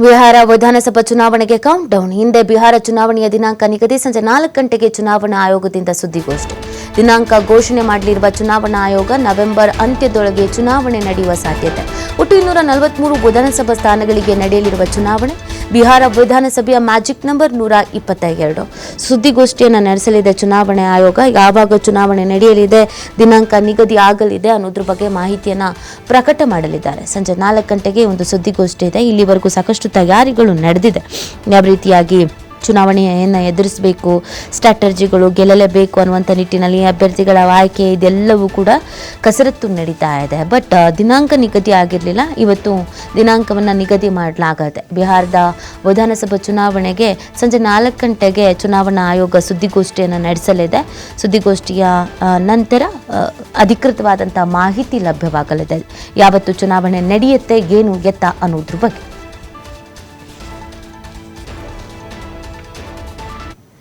ಬಿಹಾರ ವಿಧಾನಸಭಾ ಚುನಾವಣೆಗೆ count down ಹಿಂದೆ ಬಿಹಾರ ಚುನಾವಣೆಯ ದಿನಾಂಕ ನಿಗದಿ ಸಂಜೆ ನಾಲ್ಕು ಗಂಟೆಗೆ ಚುನಾವಣಾ ಆಯೋಗದಿಂದ ಸುದ್ದಿಗೋಷ್ಠಿ. ದಿನಾಂಕ ಘೋಷಣೆ ಮಾಡಲಿರುವ ಚುನಾವಣಾ ಆಯೋಗ ನವೆಂಬರ್ ಅಂತ್ಯದೊಳಗೆ ಚುನಾವಣೆ ನಡೆಯುವ ಸಾಧ್ಯತೆ. ಒಟ್ಟು ಇನ್ನೂರ ನಲವತ್ಮೂರು ವಿಧಾನಸಭಾ ಸ್ಥಾನಗಳಿಗೆ ನಡೆಯಲಿರುವ ಚುನಾವಣೆ ಬಿಹಾರ ವಿಧಾನಸಭೆಯ ಮ್ಯಾಜಿಕ್ ನಂಬರ್ ನೂರ ಇಪ್ಪತ್ತ ಎರಡು ಸುದ್ದಿಗೋಷ್ಠಿಯನ್ನು ನಡೆಸಲಿದೆ. ಚುನಾವಣೆ ಆಯೋಗ ಯಾವಾಗ ಚುನಾವಣೆ ನಡೆಯಲಿದೆ, ದಿನಾಂಕ ನಿಗದಿ ಆಗಲಿದೆ ಅನ್ನೋದ್ರ ಬಗ್ಗೆ ಮಾಹಿತಿಯನ್ನು ಪ್ರಕಟ ಮಾಡಲಿದ್ದಾರೆ. ಸಂಜೆ ನಾಲ್ಕು ಗಂಟೆಗೆ ಒಂದು ಸುದ್ದಿಗೋಷ್ಠಿ ಇದೆ. ಇಲ್ಲಿವರೆಗೂ ಸಾಕಷ್ಟು ತಯಾರಿಗಳು ನಡೆದಿದೆ. ಯಾವ ರೀತಿಯಾಗಿ ಚುನಾವಣೆಯನ್ನು ಎದುರಿಸಬೇಕು, ಸ್ಟ್ರಾಟಜಿಗಳು ಗೆಲ್ಲಲೇಬೇಕು ಅನ್ನುವಂಥ ನಿಟ್ಟಿನಲ್ಲಿ ಅಭ್ಯರ್ಥಿಗಳ ಆಯ್ಕೆ ಇದೆಲ್ಲವೂ ಕೂಡ ಕಸರತ್ತು ನಡೀತಾ ಇದೆ. ಬಟ್ ದಿನಾಂಕ ನಿಗದಿ ಆಗಿರಲಿಲ್ಲ, ಇವತ್ತು ದಿನಾಂಕವನ್ನು ನಿಗದಿ ಮಾಡಲಾಗತ್ತೆ ಬಿಹಾರದ ವಿಧಾನಸಭಾ ಚುನಾವಣೆಗೆ ಸಂಜೆ ನಾಲ್ಕು ಗಂಟೆಗೆ ಚುನಾವಣಾ ಆಯೋಗ ಸುದ್ದಿಗೋಷ್ಠಿಯನ್ನು ನಡೆಸಲಿದೆ. ಸುದ್ದಿಗೋಷ್ಠಿಯ ನಂತರ ಅಧಿಕೃತವಾದಂಥ ಮಾಹಿತಿ ಲಭ್ಯವಾಗಲಿದೆ. ಯಾವತ್ತು ಚುನಾವಣೆ ನಡೆಯುತ್ತೆ, ಏನು ಎತ್ತ ಅನ್ನೋದ್ರ ಬಗ್ಗೆ.